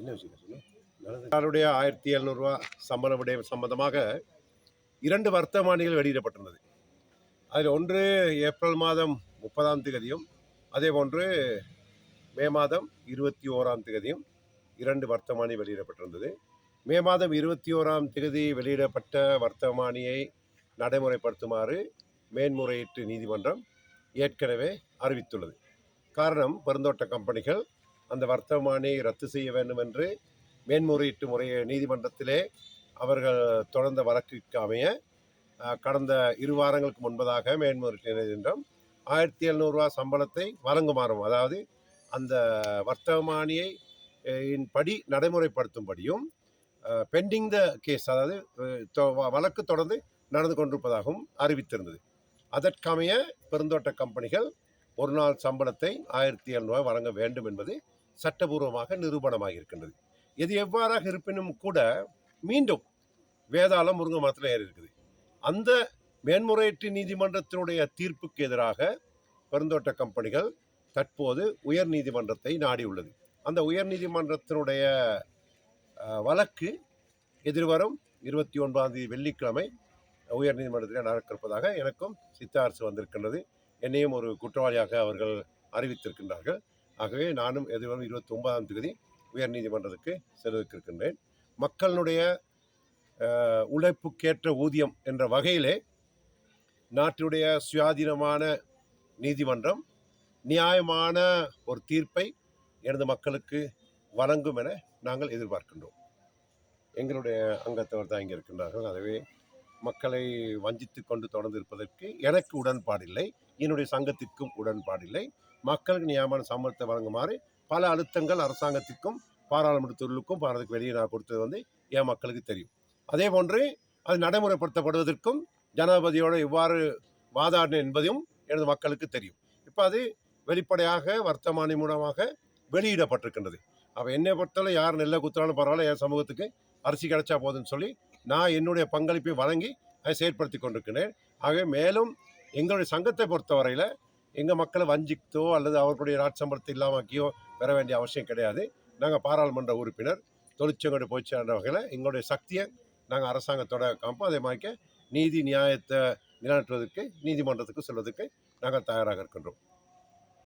என்ன விஷயம் ஆயிரத்தி எழுநூறுவா சம்பள விடயம் சம்பந்தமாக இரண்டு வர்த்தமானிகள் வெளியிடப்பட்டிருந்தது. அதில் ஒன்று ஏப்ரல் மாதம் முப்பதாம் தேதியும் அதே போன்று மே மாதம் இருபத்தி ஓராம் தேதியும் இரண்டு வர்த்தமானி வெளியிடப்பட்டிருந்தது. மே மாதம் இருபத்தி ஓராம் தேதி வெளியிடப்பட்ட வர்த்தமானியை நடைமுறைப்படுத்துமாறு மேன்முறையீட்டு நீதிமன்றம் ஏற்கனவே அறிவித்துள்ளது. காரணம் பெருந்தோட்ட கம்பெனிகள் அந்த வர்த்தமானியை ரத்து செய்ய வேண்டும் என்று மேன்முறையீட்டு முறைய நீதிமன்றத்திலே அவர்கள் தொடர்ந்த வழக்கிற்கு அமைய கடந்த இரு வாரங்களுக்கு முன்பதாக மேன்முறையீட்டு நீதிமன்றம் ஆயிரத்தி எழுநூறுவா சம்பளத்தை வழங்குமாறும் அதாவது அந்த வர்த்தமானியை படி நடைமுறைப்படுத்தும்படியும் பெண்டிங் த கேஸ் அதாவது வழக்கு தொடர்ந்து நடந்து கொண்டிருப்பதாகவும் அறிவித்திருந்தது. அதற்கமைய பெருந்தோட்ட கம்பெனிகள் ஒரு நாள் சம்பளத்தை ஆயிரத்தி எழுநூறுவா வழங்க வேண்டும் என்பது சட்டபூர்வமாக நிரூபணமாக இருக்கின்றது இது எவ்வாறாக இருப்பினும் கூட மீண்டும் வேதாளம் முருங்கை மரத்தில் ஏறி இருக்குது. அந்த மேன்முறையீட்டு நீதிமன்றத்தினுடைய தீர்ப்புக்கு எதிராக பெருந்தோட்ட கம்பெனிகள் தற்போது உயர் நீதிமன்றத்தை நாடியுள்ளது. அந்த உயர் நீதிமன்றத்தினுடைய வழக்கு எதிர்வரும் இருபத்தி ஒன்பதாம் தேதி வெள்ளிக்கிழமை உயர் நீதிமன்றத்தில் நடக்கிருப்பதாக எனக்கும் சித்தார்சு வந்திருக்கின்றது. என்னையும் ஒரு குற்றவாளியாக அவர்கள் அறிவித்திருக்கின்றார்கள். ஆகவே நானும் எதிர்வரும் இருபத்தி ஒன்பதாம் தேதி உயர் நீதிமன்றத்துக்கு செல்வதற்கிருக்கின்றேன். மக்களுடைய உழைப்புக்கேற்ற ஊதியம் என்ற வகையிலே நாட்டினுடைய சுயாதீனமான நீதிமன்றம் நியாயமான ஒரு தீர்ப்பை எனது மக்களுக்கு வழங்கும் என நாங்கள் எதிர்பார்க்கின்றோம். எங்களுடைய அங்கத்தவர் தான் இங்கே இருக்கின்றார்கள். ஆகவே மக்களை வஞ்சித்து கொண்டு தொடர்ந்து இருப்பதற்கு எனக்கு உடன்பாடில்லை. என்னுடைய சங்கத்திற்கும் உடன்பாடில்லை. மக்களுக்கு நியமன சம்பளத்தை வழங்குமாறு பல அழுத்தங்கள் அரசாங்கத்திற்கும் பாராளுமன்றத்துக்கும் பாரதத்துக்கு வெளியே நான் கொடுத்தது வந்து என் மக்களுக்கு தெரியும். அதே போன்று அது நடைமுறைப்படுத்தப்படுவதற்கும் ஜனாதிபதியோடு எவ்வாறு வாதாடினேன் என்பதையும் எனது மக்களுக்கு தெரியும். இப்போ அது வெளிப்படையாக வர்த்தமானி மூலமாக வெளியிடப்பட்டிருக்கின்றது. அப்போ என்னை பொறுத்தவரை யார் நெல்லை குத்துறாலும் பரவாயில்ல என் சமூகத்துக்கு அரிசி கிடைச்சா போதுன்னு சொல்லி நான் என்னுடைய பங்களிப்பை வழங்கி அதை செயற்படுத்தி கொண்டிருக்கிறேன். ஆகவே மேலும் எங்களுடைய சங்கத்தை பொறுத்தவரையில் எங்கள் மக்களை வஞ்சித்தோ அல்லது அவர்களுடைய ராட்சம்பரத்தை இல்லாமக்கியோ பெற வேண்டிய அவசியம் கிடையாது. நாங்கள் பாராளுமன்ற உறுப்பினர் தொழிற்சங்கோட போய் சேர்ந்த வகையில் எங்களுடைய சக்தியை நாங்கள் அரசாங்கத்தோட காப்போம் அதே மாதிரிக்க நீதி நியாயத்தை நிலைநாட்டுவதற்கு நீதிமன்றத்துக்கு செல்வதற்கு நாங்கள் தயாராக இருக்கின்றோம்.